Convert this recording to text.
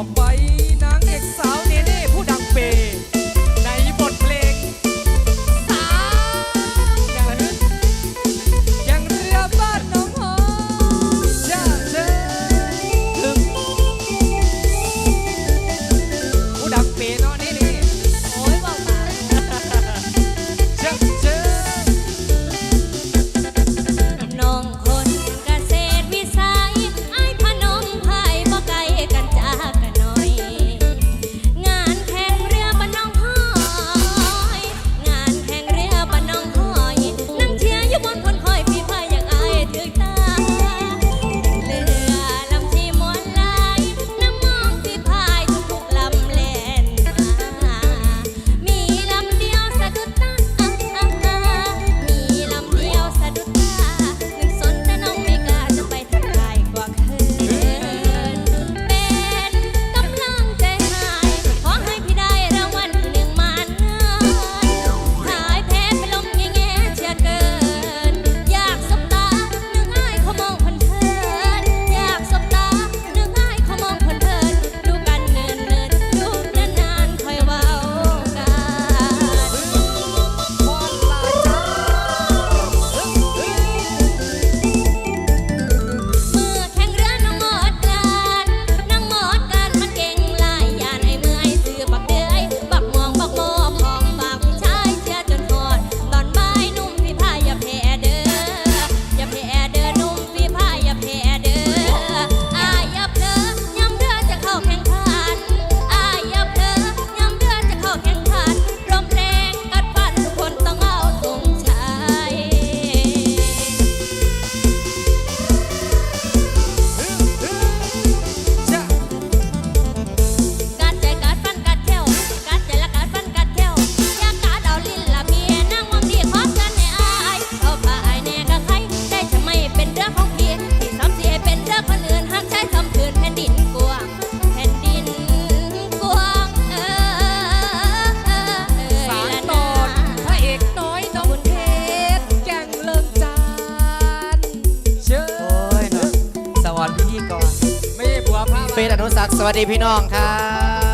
Ó oh, พี่ก่อน ไม่บัวภาพเฟรอนุสักสวัสดีพี่น้องครับ